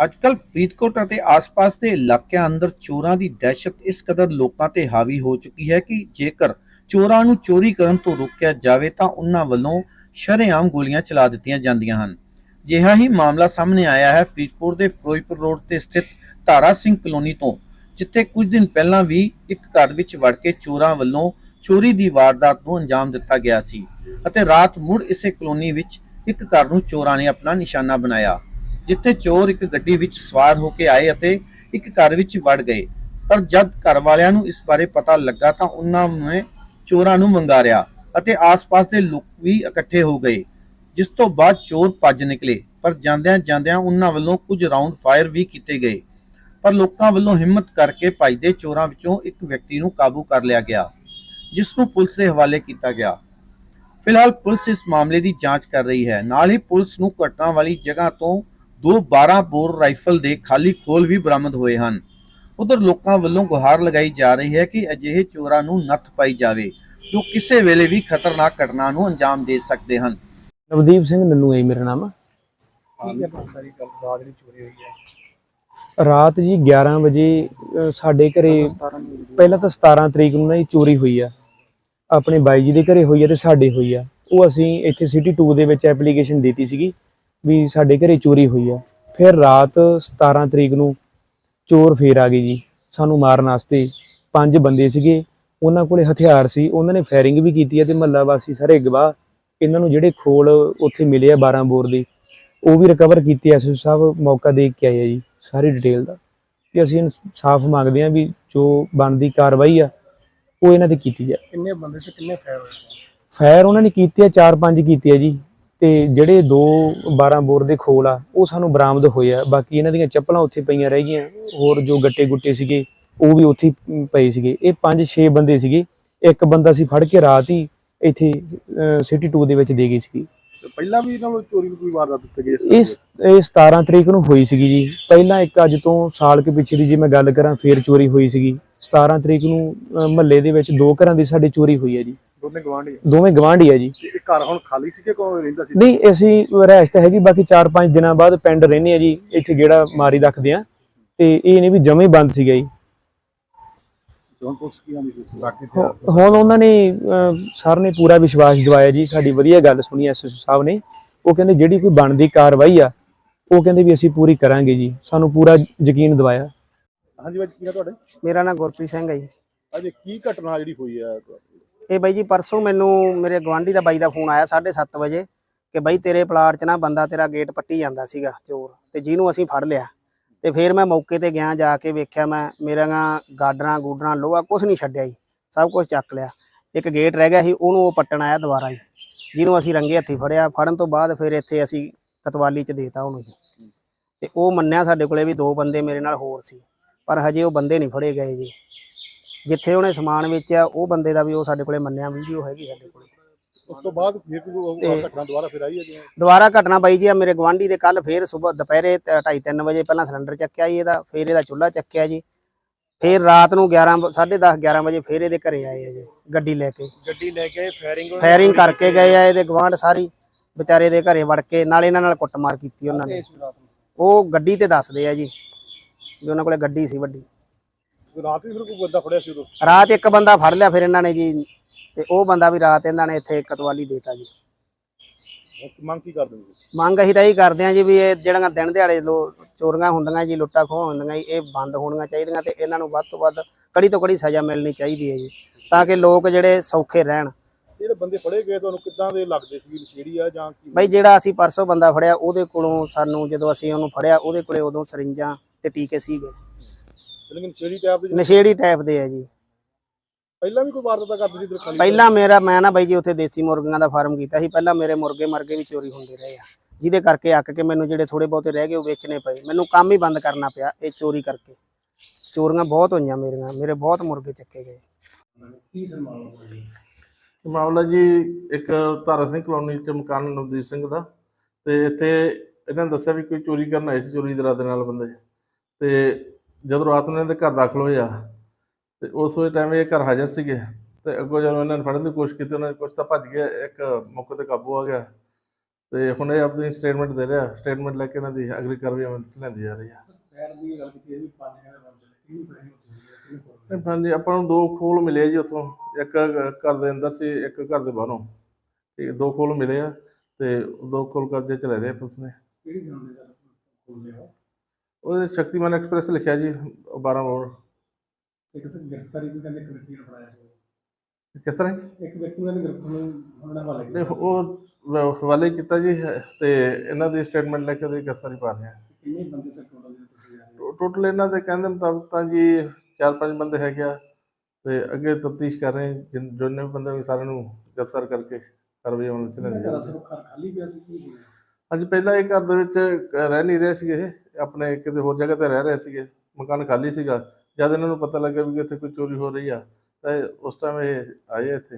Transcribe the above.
ਅੱਜਕੱਲ ਫਰੀਦਕੋਟ ਅਤੇ ਆਸ-ਪਾਸ ਦੇ ਇਲਾਕਿਆਂ ਅੰਦਰ ਚੋਰਾਂ ਦੀ ਦਹਿਸ਼ਤ ਇਸ ਕਦਰ ਲੋਕਾਂ ਤੇ ਹਾਵੀ ਹੋ ਚੁੱਕੀ ਹੈ ਕਿ ਜੇਕਰ ਚੋਰਾਂ ਨੂੰ ਚੋਰੀ ਕਰਨ ਤੋਂ ਰੋਕਿਆ ਜਾਵੇ ਤਾਂ ਉਹਨਾਂ ਵੱਲੋਂ ਸ਼ਰੇਆਮ ਗੋਲੀਆਂ ਚਲਾ ਦਿੱਤੀਆਂ ਜਾਂਦੀਆਂ ਹਨ। ਜਿਹਾ ਹੀ ਮਾਮਲਾ ਸਾਹਮਣੇ ਆਇਆ ਹੈ ਫਰੀਦਕੋਟ ਦੇ ਫਿਰੋਜ਼ਪੁਰ ਰੋਡ ਤੇ ਸਥਿਤ ਧਾਰਾ ਸਿੰਘ ਕਲੋਨੀ ਤੋਂ, ਜਿੱਥੇ ਕੁਝ ਦਿਨ ਪਹਿਲਾਂ ਵੀ ਇੱਕ ਘਰ ਵਿੱਚ ਵੜ ਕੇ ਚੋਰਾਂ ਵੱਲੋਂ ਚੋਰੀ ਦੀ ਵਾਰਦਾਤ ਨੂੰ ਅੰਜਾਮ ਦਿੱਤਾ ਗਿਆ ਸੀ ਅਤੇ ਰਾਤ ਮੁੜ ਇਸੇ ਕਲੋਨੀ ਵਿੱਚ ਇੱਕ ਘਰ ਨੂੰ ਚੋਰਾਂ ਨੇ ਆਪਣਾ ਨਿਸ਼ਾਨਾ ਬਣਾਇਆ। ਜਿੱਥੇ ਚੋਰ ਇੱਕ ਗੱਡੀ ਵਿੱਚ ਸਵਾਰ ਹੋ ਕੇ ਆਏ ਅਤੇ ਇੱਕ ਘਰ ਵਿੱਚ ਵੜ ਗਏ। ਪਰ ਜਦ ਘਰ ਵਾਲਿਆਂ ਨੂੰ ਇਸ ਬਾਰੇ ਪਤਾ ਲੱਗਾ ਤਾਂ ਉਹਨਾਂ ਨੇ ਚੋਰਾਂ ਨੂੰ ਵੰਗਾਰਿਆ ਅਤੇ ਆਸ-ਪਾਸ ਦੇ ਲੋਕ ਵੀ ਇਕੱਠੇ ਹੋ ਗਏ, ਜਿਸ ਤੋਂ ਬਾਅਦ ਚੋਰ ਭੱਜ ਨਿਕਲੇ। ਪਰ ਜਾਂਦਿਆਂ ਜਾਂਦਿਆਂ ਉਹਨਾਂ ਵੱਲੋਂ ਕੁਝ ਰਾਉਂਡ ਫਾਇਰ ਵੀ ਕੀਤੇ ਗਏ। ਪਰ ਲੋਕਾਂ ਵੱਲੋਂ ਹਿੰਮਤ ਕਰਕੇ ਭੱਜਦੇ ਚੋਰਾਂ ਵਿੱਚੋਂ ਇੱਕ ਵਿਅਕਤੀ ਨੂੰ ਕਾਬੂ ਕਰ ਲਿਆ ਗਿਆ, ਜਿਸ ਨੂੰ ਪੁਲਿਸ ਦੇ ਹਵਾਲੇ ਕੀਤਾ ਗਿਆ। ਫਿਲਹਾਲ ਪੁਲਿਸ ਇਸ ਮਾਮਲੇ ਦੀ ਜਾਂਚ ਕਰ ਰਹੀ ਹੈ। ਨਾਲ ਹੀ ਪੁਲਿਸ ਨੂੰ ਘਟਨਾ ਵਾਲੀ ਜਗ੍ਹਾ ਤੋਂ ਦੋ 12 ਬੋਰ ਰਾਈਫਲ ਦੇ ਖਾਲੀ ਖੋਲ ਵੀ ਬਰਾਮਦ ਹੋਏ ਹਨ। ਉਧਰ ਲੋਕਾਂ ਵੱਲੋਂ ਗੁਹਾਰ ਲਗਾਈ ਜਾ ਰਹੀ ਹੈ ਕਿ ਅਜਿਹੇ ਚੋਰਾਂ ਨੂੰ ਨੱਥ ਪਾਈ ਜਾਵੇ ਜੋ ਕਿਸੇ ਵੇਲੇ ਵੀ ਖਤਰਨਾਕ ਘਟਨਾ ਨੂੰ ਅੰਜਾਮ ਦੇ ਸਕਦੇ ਹਨ। ਨਵਦੀਪ ਸਿੰਘ ਨੰਨੂ ਹੈ ਮੇਰਾ ਨਾਮ। ਠੀਕ ਹੈ ਬਹੁਤ ਸਾਰੀ ਗੱਲ ਰਾਤ ਜਿਹੜੀ ਚੋਰੀ ਹੋਈ ਹੈ। ਰਾਤ ਜੀ 11 ਵਜੇ ਸਾਡੇ ਘਰੇ 17 ਨੂੰ ਪਹਿਲਾਂ ਤਾਂ 17 ਤਰੀਕ ਨੂੰ ਨਾ ਜੀ ਚੋਰੀ ਹੋਈ ਆ। ਆਪਣੇ ਬਾਈ ਜੀ ਦੇ ਘਰੇ ਹੋਈ ਆ ਤੇ ਸਾਡੇ ਹੋਈ ਆ। ਉਹ ਅਸੀਂ ਇੱਥੇ ਸਿਟੀ 2 ਦੇ ਵਿੱਚ ਐਪਲੀਕੇਸ਼ਨ ਦਿੱਤੀ ਸੀਗੀ। ਵੀ ਸਾਡੇ ਘਰੇ ਚੋਰੀ ਹੋਈ ਆ। ਫਿਰ ਰਾਤ 17 ਤਰੀਕ ਨੂੰ ਚੋਰ ਫੇਰ ਆ ਗਏ ਜੀ। ਸਾਨੂੰ ਮਾਰਨ ਵਾਸਤੇ ਪੰਜ ਬੰਦੇ ਸੀਗੇ। ਉਹਨਾਂ ਕੋਲੇ ਹਥਿਆਰ ਸੀ। ਉਹਨਾਂ ਨੇ ਫਾਇਰਿੰਗ ਵੀ ਕੀਤੀ ਆ ਤੇ ਮਹੱਲਾ ਵਾਸੀ ਸਾਰੇ ਗਵਾਹ ਇਹਨਾਂ ਨੂੰ ਜਿਹੜੇ ਖੋਲ ਉੱਥੇ ਮਿਲੇ ਆ 12 ਬੋਰ ਦੇ ਉਹ ਵੀ ਰਿਕਵਰ ਕੀਤੇ ਐਸਐਸ ਸਾਹਿਬ ਮੌਕਾ ਦੇਖ ਕੇ ਆਏ ਆ ਜੀ ਸਾਰੀ ਡਿਟੇਲ ਦਾ। ਕਿ ਅਸੀਂ ਸਾਫ਼ ਮੰਗਦੇ ਹਾਂ ਵੀ ਜੋ ਬਣਦੀ ਕਾਰਵਾਈ ਆ ਉਹ ਇਹਨਾਂ ਤੇ ਕੀਤੀ ਜਾਏ। ਕਿੰਨੇ ਬੰਦੇ ਸੀ? ਕਿੰਨੇ ਫਾਇਰ ਹੋਏ ਫਾਇਰ ਉਹਨਾਂ ਨੇ ਕੀਤੇ ਆ ਚਾਰ ਪੰਜ ਕੀਤੇ ਆ ਜੀ। ਤੇ ਜਿਹੜੇ ਦੋ 12 ਬੋਰ ਦੇ ਖੋਲ ਆ ਉਹ ਸਾਨੂੰ ਬਰਾਮਦ ਹੋਏ ਆ। ਬਾਕੀ ਇਹਨਾਂ ਦੀਆਂ ਚੱਪਲਾਂ ਉੱਥੇ ਪਈਆਂ ਰਹਿ ਗਈਆਂ। ਹੋਰ ਜੋ ਗੱਟੇ ਗੁੱਟੇ ਸੀਗੇ ਉਹ ਵੀ ਉੱਥੇ ਪਏ ਸੀਗੇ। ਇਹ 5-6 ਬੰਦੇ ਸੀਗੇ। ਇੱਕ ਬੰਦਾ ਸੀ ਫੜ ਕੇ ਰਾਤ ਹੀ ਇੱਥੇ ਸਿਟੀ 2 ਦੇ ਵਿੱਚ ਦੇ ਗਈ ਸੀਗੀ। ਪਹਿਲਾਂ ਵੀ ਇਹਨਾਂ ਨੂੰ ਚੋਰੀ ਦੀ ਕੋਈ ਵਾਰਦਾਤ ਦਿੱਤੀ ਗਈ ਇਸ ਇਹ 17 ਤਰੀਕ ਨੂੰ ਹੋਈ ਸੀਗੀ ਜੀ। ਪਹਿਲਾਂ ਇੱਕ ਅੱਜ ਤੋਂ ਸਾਲ ਕੇ ਪਿੱਛੇ ਦੀ ਜੇ ਮੈਂ ਗੱਲ ਕਰਾਂ ਫੇਰ ਚੋਰੀ ਹੋਈ ਸੀਗੀ। 17 ਤਰੀਕ ਨੂੰ ਮਹੱਲੇ ਦੇ ਵਿੱਚ ਦੋ ਘਰਾਂ ਦੀ ਸਾਡੀ ਚੋਰੀ ਹੋਈ ਹੈ ਜੀ। ਦੋਨੇ ਗਵਾਂਢੀ ਦੋਵੇਂ ਗਵਾਂਢੀ ਹੈ ਜੀ। ਤੇ ਇਹ ਘਰ ਹੁਣ ਖਾਲੀ ਸੀ ਕਿ ਕੋਈ ਰਹਿੰਦਾ ਸੀ? ਨਹੀਂ ਅਸੀਂ ਰਹਿਸ਼ ਤਾਂ ਹੈਗੀ ਬਾਕੀ 4-5 ਦਿਨਾਂ ਬਾਅਦ ਪਿੰਡ ਰਹਿੰਦੇ ਆ ਜੀ ਇੱਥੇ ਗੇੜਾ ਮਾਰੀ ਰੱਖਦੇ ਆ। ਤੇ ਇਹ ਨਹੀਂ ਵੀ ਜਮੇ ਬੰਦ ਸੀਗਾ ਜੀ। ਹੁਣ ਪੁਲਿਸ ਕੀ ਆਂਦੀ ਸੀ? ਬਾਕੀ ਹੁ- ਹੁਣ ਉਹਨਾਂ ਨੇ ਸਰ ਨੇ ਪੂਰਾ ਵਿਸ਼ਵਾਸ ਦਿਵਾਇਆ ਜੀ। ਸਾਡੀ ਵਧੀਆ ਗੱਲ ਸੁਣੀ ਐਸਐਸ ਸਾਹਿਬ ਨੇ। ਉਹ ਕਹਿੰਦੇ ਜਿਹੜੀ ਕੋਈ ਬਣਦੀ ਕਾਰਵਾਈ ਆ ਉਹ ਕਹਿੰਦੇ ਵੀ ਅਸੀਂ ਪੂਰੀ ਕਰਾਂਗੇ ਜੀ। ਸਾਨੂੰ ਪੂਰਾ ਯਕੀਨ ਦਿਵਾਇਆ। ਹਾਂਜੀ ਬਾਈ ਕੀ ਹੈ ਤੁਹਾਡੇ? ਮੇਰਾ ਨਾਮ ਗੁਰਪ੍ਰੀਤ ਸਿੰਘ ਹੈ ਜੀ। ਅਜੇ ਕੀ ਘਟਨਾ ਜਿਹੜੀ ਹੋਈ ਹੈ ਇਹ ਬਾਈ ਜੀ ਪਰਸੋਂ ਮੈਨੂੰ ਮੇਰੇ ਗਵਾਂਢੀ ਦਾ ਬਾਈ ਦਾ ਫੋਨ ਆਇਆ 7:30 ਵਜੇ ਕਿ ਬਾਈ ਤੇਰੇ ਪਲਾਟ 'ਚ ਨਾ ਬੰਦਾ ਤੇਰਾ ਗੇਟ ਪੱਟੀ ਜਾਂਦਾ ਸੀਗਾ ਚੋਰ ਤੇ ਜਿਹਨੂੰ ਅਸੀਂ ਫੜ ਲਿਆ ਤੇ ਫਿਰ ਮੈਂ ਮੌਕੇ ਤੇ ਗਿਆ ਜਾ ਕੇ ਵੇਖਿਆ ਮੈਂ ਮੇਰੀਆਂ ਗਾਡਰਾਂ ਗੂਡਰਾਂ ਲੋਹਾ ਕੁਝ ਨਹੀਂ ਛੱਡਿਆ ਜੀ, ਸਭ ਕੁਝ ਚੱਕ ਲਿਆ। ਇੱਕ ਗੇਟ ਰਹਿ ਗਿਆ ਸੀ, ਉਹਨੂੰ ਉਹ ਪੱਟਣ ਆਇਆ ਦੁਬਾਰਾ ਜੀ, ਜਿਹਨੂੰ ਅਸੀਂ ਰੰਗੇ ਹੱਥੀ ਫੜਿਆ। ਫੜਨ ਤੋਂ ਬਾਅਦ ਫਿਰ ਇੱਥੇ ਅਸੀਂ ਕਤਵਾਲੀ 'ਚ ਦੇਤਾ ਉਹਨੂੰ ਜੀ। ਤੇ ਉਹ ਮੰਨਿਆ ਸਾਡੇ ਕੋਲੇ ਵੀ ਦੋ ਬੰਦੇ ਮੇਰੇ ਨਾਲ ਹੋਰ ਸੀ, ਪਰ ਹਜੇ ਉਹ ਬੰਦੇ ਨਹੀਂ ਫੜੇ ਗਏ ਜੀ। ਜਿੱਥੇ ਉਹਨੇ ਸਮਾਨ ਵੇਚਿਆ ਉਹ ਬੰਦੇ ਦਾ ਵੀ ਉਹ ਸਾਡੇ ਕੋਲੇ ਮੰਨਿਆ ਵੀਡੀਓ ਹੈਗੀ ਸਾਡੇ ਕੋਲੇ। ਉਸ ਤੋਂ ਬਾਅਦ ਫਿਰ ਕੋਈ ਘਟਨਾ ਦੁਬਾਰਾ ਫਿਰ ਆਈ ਹੈ ਜਿਵੇਂ ਦੁਬਾਰਾ ਘਟਨਾ ਬਾਈ ਜੀ ਆ ਮੇਰੇ ਗਵਾਂਢੀ ਦੇ ਕੱਲ ਫੇਰ ਸਵੇਰ ਦੁਪਹਿਰੇ 2:30 ਵਜੇ ਪਹਿਲਾਂ ਸਿਲੰਡਰ ਚੱਕਿਆ ਜੀ ਇਹਦਾ ਫੇਰ ਇਹਦਾ ਚੁੱਲ੍ਹਾ ਚੱਕਿਆ ਜੀ। ਫੇਰ ਰਾਤ ਨੂੰ 11 10:30 11 ਵਜੇ ਫੇਰ ਇਹਦੇ ਘਰੇ ਆਏ ਆ ਜੀ ਗੱਡੀ ਲੈ ਕੇ। ਗੱਡੀ ਲੈ ਕੇ ਫਾਇਰਿੰਗ ਫਾਇਰਿੰਗ ਕਰਕੇ ਗਏ ਆ ਇਹਦੇ ਗਵਾਂਢ ਸਾਰੀ ਵਿਚਾਰੇ ਦੇ ਘਰੇ ਵੜ ਕੇ ਨਾਲ ਇਹਨਾਂ ਨਾਲ ਕੁੱਟਮਾਰ ਕੀਤੀ ਉਹਨਾਂ ਨੇ। ਉਹ ਗੱਡੀ ਤੇ ਦੱਸਦੇ ਆ ਜੀ ਵੀ ਉਹਨਾਂ ਕੋਲੇ ਗੱਡੀ ਸੀ ਵੱਡੀ। ਰਾਤ ਵੀ ਫਿਰ ਕੋਈ ਬੰਦਾ ਫੜਿਆ ਸੀ ਉਦੋਂ? ਰਾਤ ਇੱਕ ਬੰਦਾ ਫੜ ਲਿਆ ਫਿਰ ਇਹਨਾਂ ਨੇ ਜੀ ਤੇ ਉਹ ਬੰਦਾ ਵੀ ਰਾਤ ਇਹਨਾਂ ਨੇ ਇੱਥੇ ਕਤਵਾਲੀ ਦੇਤਾ ਜੀ। ਮੰਗ ਕੀ ਕਰਦੇ ਹੋ ਤੁਸੀਂ? ਮੰਗ ਅਸੀਂ ਤਾਂ ਇਹੀ ਕਰਦੇ ਹਾਂ ਜੀ ਵੀ ਇਹ ਜਿਹੜੀਆਂ ਦਿਨ ਦਿਹਾੜੇ ਲੋ ਚੋਰੀਆਂ ਹੁੰਦੀਆਂ ਜੀ ਲੁੱਟਾਂ ਖੋਹ ਹੁੰਦੀਆਂ ਜੀ ਇਹ ਬੰਦ ਹੋਣੀਆਂ ਚਾਹੀਦੀਆਂ ਤੇ ਇਹਨਾਂ ਨੂੰ ਵੱਧ ਤੋਂ ਵੱਧ ਕੜੀ ਤੋਂ ਕੜੀ ਸਜ਼ਾ ਮਿਲਣੀ ਚਾਹੀਦੀ ਹੈ ਜੀ ਤਾਂ ਕਿ ਲੋਕ ਜਿਹੜੇ ਸੌਖੇ ਰਹਿਣ। ਜਿਹੜੇ ਬੰਦੇ ਫੜੇ ਗਏ ਤੁਹਾਨੂੰ ਕਿੱਦਾਂ ਦੇ ਲੱਗਦੇ ਸੀ? ਨਸ਼ੇੜੀ ਆ ਜਾਂ ਕੀ? ਬਈ ਜਿਹੜਾ ਅਸੀਂ ਪਰਸੋਂ ਬੰਦਾ ਫੜਿਆ ਉਹਦੇ ਕੋਲੋਂ ਸਾਨੂੰ ਜਦੋਂ ਅਸੀਂ ਉਹਨੂੰ ਫੜਿਆ ਉਹਦੇ ਕੋਲੇ ਉਦੋਂ ਸਰਿੰਜਾਂ ਤੇ ਟੀਕੇ ਸੀਗੇ। ਨਸ਼ੇੜੀ ਟਾਈਪ ਦੇ ਨਸ਼ੇੜੀ ਟਾਈਪ ਦੇ ਆ ਜੀ। ਪਹਿਲਾਂ ਵੀ ਕੋਈ ਵਾਰਦਾਤ ਕਰਦੇ ਸੀ ਇਧਰ ਖਾਲੀ ਪਹਿਲਾਂ ਮੇਰਾ ਮੈਂ ਨਾ ਬਾਈ ਜੀ ਉੱਥੇ ਦੇਸੀ ਮੁਰਗੀਆਂ ਦਾ ਫਾਰਮ ਕੀਤਾ ਸੀ। ਪਹਿਲਾਂ ਮੇਰੇ ਮੁਰਗੇ ਮਰਗੇ ਵੀ ਚੋਰੀ ਹੁੰਦੇ ਰਹੇ ਆ। ਜਿਹਦੇ ਕਰਕੇ ਅੱਕ ਕੇ ਮੈਨੂੰ ਜਿਹੜੇ ਥੋੜੇ ਬਹੁਤੇ ਰਹਿ ਗਏ ਉਹ ਵੇਚਣੇ ਪਏ। ਮੈਨੂੰ ਕੰਮ ਹੀ ਬੰਦ ਕਰਨਾ ਪਿਆ ਇਹ ਚੋਰੀ ਕਰਕੇ। ਚੋਰੀਆਂ ਬਹੁਤ ਹੋਈਆਂ ਮੇਰੀਆਂ। ਮੇਰੇ ਬਹੁਤ ਮੁਰਗੇ ਚੱਕੇ ਗਏ। ਮਾਮਲਾ ਜੀ ਇੱਕ ਧਾਰਾ ਸਿੰਘ ਕਲੋਨੀ ਚ ਮਕਾਨ ਨਵਦੀਪ ਸਿੰਘ ਦਾ। ਤੇ ਇੱਥੇ ਇਹਨਾਂ ਨੇ ਦੱਸਿਆ ਵੀ ਕੋਈ ਚੋਰੀ ਕਰਨ ਆਏ ਸੀ ਚੋਰੀ ਦੇ ਨਾਲ ਬੰਦੇ। ਤੇ ਜਦੋਂ ਰਾਤ ਨੂੰ ਇਹਨਾਂ ਦੇ ਘਰ ਦਾਖਲ ਹੋਏ ਆ ਤੇ ਉਸ ਵੇਲੇ ਟਾਈਮ ਇਹ ਘਰ ਹਾਜ਼ਰ ਸੀਗੇ ਤੇ ਅੱਗੋਂ ਜਦੋਂ ਇਹਨਾਂ ਨੇ ਫੜਨ ਦੀ ਕੋਸ਼ਿਸ਼ ਕੀਤੀ ਉਹਨਾਂ ਨੇ ਕੁਛ ਤਾਂ ਭੱਜ ਗਿਆ ਇੱਕ ਮੌਕੇ ਤੇ ਕਾਬੂ ਆ ਗਿਆ। ਤੇ ਹੁਣ ਇਹ ਆਪਣੀ ਸਟੇਟਮੈਂਟ ਦੇ ਰਿਹਾ ਸਟੇਟਮੈਂਟ ਲੈ ਕੇ ਇਹਨਾਂ ਦੀ ਅਗਲੀ ਕਾਰਵਾਈ ਅਮਲ ਚ ਲੈਂਦੀ ਜਾ ਰਹੀ ਹੈ ਪੈਰ ਦੀ ਗੱਲ ਕੀਤੀ ਹੈ ਵੀ ਪੰਜ ਕਹਿੰਦੇ ਬਣ ਚਲੇ ਕਿੰਨੀ ਪੈਣੀ ਹੁੰਦੀ ਹੈ ਕਿੰਨੀ ਕੋਲ ਨਹੀਂ ਹਾਂਜੀ ਆਪਾਂ ਨੂੰ ਦੋ ਖੋਲ ਮਿਲੇ ਜੀ ਉੱਥੋਂ। ਇੱਕ ਘਰ ਦੇ ਅੰਦਰ ਸੀ ਇੱਕ ਘਰ ਦੇ ਬਾਹਰੋਂ। ਠੀਕ ਦੋ ਖੋਲ ਮਿਲੇ ਆ ਤੇ ਦੋ ਖੋਲ ਕਬਜ਼ੇ ਚ ਲੈ ਰਹੇ ਪੁਲਿਸ ਨੇ। ਕਿਹੜੀ ਗੱਲ ਦੇ ਸਰ ਖੋਲਦੇ ਹੋ ਉਹਦੇ ਸ਼ਕਤੀਮਾਨ ਐਕਸਪ੍ਰੈਸ ਲਿਖਿਆ ਜੀ 12 ਰੋਡ ਤੇ ਕਿਸੇ ਗ੍ਰਿਫਤਾਰੀ ਵੀ ਕਹਿੰਦੇ ਇੱਕ ਵਿਅਕਤੀ ਨੂੰ ਫੜਾਇਆ ਸੀ ਕਿਸ ਤਰ੍ਹਾਂ ਜੀ? ਇੱਕ ਵਿਅਕਤੀ ਨੂੰ ਗ੍ਰਿਫਤਾਰ ਨੂੰ ਨੇ ਹਵਾਲੇ ਕੀਤਾ ਸੀ। ਉਹ ਵ- ਹਵਾਲੇ ਕੀਤਾ ਜੀ ਤੇ ਇਹਨਾਂ ਦੀ ਸਟੇਟਮੈਂਟ ਲੈ ਕੇ ਉਹਦੀ ਗ੍ਰਿਫਤਾਰੀ ਪਾ ਰਹੇ ਆ ਕਿੰਨੇ ਬੰਦੇ ਸਰ ਟੋਟਲ ਜਿਹੜੇ ਤੁਸੀਂ ਆ ਰਹੇ ਹੋ ਟੋਟਲ ਇਹਨਾਂ ਦੇ ਕਹਿੰਦੇ ਮੁਤਾਬਕ ਤਾਂ ਜੀ ਚਾਰ ਪੰਜ ਬੰਦੇ ਹੈਗੇ ਆ ਤੇ ਅੱਗੇ ਤਫਤੀਸ਼ ਕਰ ਰਹੇ ਆ ਜਿਨ ਜਿੰਨੇ ਵੀ ਬੰਦੇ ਸਾਰਿਆਂ ਨੂੰ ਗ੍ਰਿਫਤਾਰ ਕਰਕੇ ਕਾਰਵਾਈ ਅਮਲ ਚ ਇਹਨਾਂ ਲੈਂਦੀ ਘਰ ਜਾਊਗੀ। ਘਰ ਖਾਲੀ ਪਿਆ ਸੀ ਕੀ ਹੋਇਆ ਅੱਜ ਪਹਿਲਾਂ ਇਹ ਘਰ ਦੇ ਵਿੱਚ ਰਹਿ ਨਹੀਂ ਰਹੇ ਸੀਗੇ। ਇਹ ਆਪਣੇ ਕਿਤੇ ਹੋਰ ਜਗ੍ਹਾ ਤੇ ਰਹਿ ਰਹੇ ਸੀਗੇ। ਮਕਾਨ ਖਾਲੀ ਸੀਗਾ। ਜਦ ਇਹਨਾਂ ਨੂੰ ਪਤਾ ਲੱਗਾ ਵੀ ਇੱਥੇ ਕੋਈ ਚੋਰੀ ਹੋ ਰਹੀ ਆ, ਤਾਂ ਇਹ- ਉਸ ਟਾਈਮ ਇਹ ਆਏ ਇੱਥੇ।